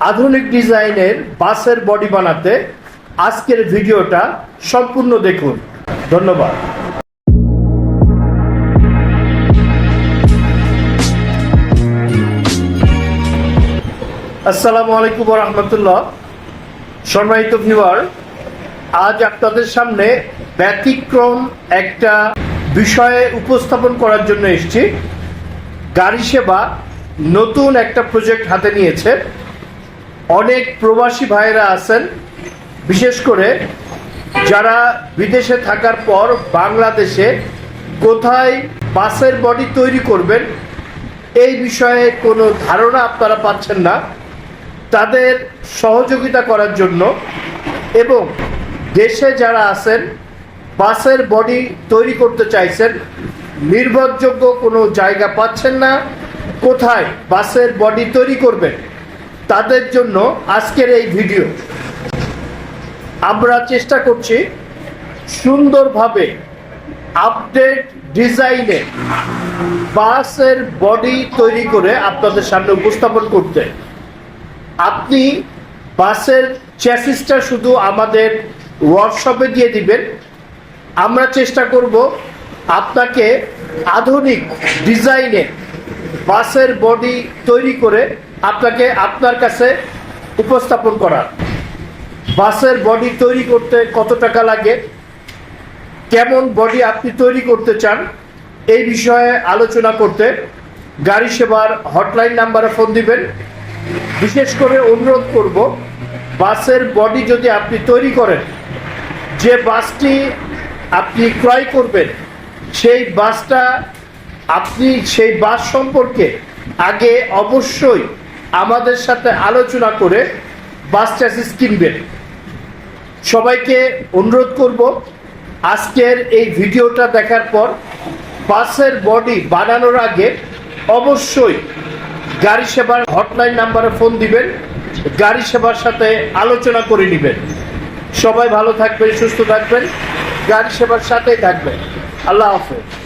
আধুনিক ডিজাইনের বাসের বডি বানাতে আজকের ভিডিওটা সম্পূর্ণ দেখুন। ধন্যবাদ। আসসালামু আলাইকুম রহমতুল্লাহ সম্মানিত ভিউয়ার, আজ আপনাদের সামনে ব্যতিক্রম একটা বিষয়ে উপস্থাপন করার জন্য এসেছি। গাড়ি সেবা নতুন একটা প্রজেক্ট হাতে নিয়েছে। অনেক প্রবাসী ভাইয়েরা আছেন, বিশেষ করে যারা বিদেশে থাকার পর বাংলাদেশে কোথায় বাসের বডি তৈরি করবেন, এই বিষয়ে কোনো ধারণা আপনারা পাচ্ছেন না। তাদের সহযোগিতা করার জন্য এবং দেশে যারা আছেন, বাসের বডি তৈরি করতে চাইছেন, নির্ভরযোগ্য কোনো জায়গা পাচ্ছেন না, কোথায় বাসের বডি তৈরি করবেন তাদের জন্য আজকের এই ভিডিও। আমরা চেষ্টা করছি সুন্দরভাবে আপডেট ডিজাইনে বাসের বডি তৈরি করে আপনাদের সামনে উপস্থাপন করতে। আপনি বাসের চ্যাসিসটা শুধু আমাদের ওয়ার্কশপে দিয়ে দিবেন। আমরা চেষ্টা করব আপনাকে আধুনিক ডিজাইনে বাসের বডি তৈরি করে আপনাকে আপনার কাছে উপস্থাপন করার বাসের বডি তৈরি করতে কত টাকা লাগে? কেমন বডি আপনি তৈরি করতে চান? এই বিষয়ে আলোচনা করতে গাড়ি সেবার হটলাইন নাম্বারে ফোন দিবেন। বিশেষ করে অনুরোধ করব, বাসের বডি যদি আপনি তৈরি করেন, যে বাসটি আপনি ক্রয় করবেন, সেই বাসটা আপনি সেই বাস সম্পর্কে আগে অবশ্যই আমাদের সাথে আলোচনা করে বাস চ্যাসিস কিনবেন। সবাইকে অনুরোধ করব, আজকের এই ভিডিওটা দেখার পর বাসের বডি বানানোর আগে অবশ্যই গাড়ি সেবার হটলাইন নাম্বারে ফোন দিবেন, গাড়ি সেবার সাথে আলোচনা করে নেবেন। সবাই ভালো থাকবেন, সুস্থ থাকবেন, গাড়ি সেবার সাথেই থাকবেন। আল্লাহ হাফেজ।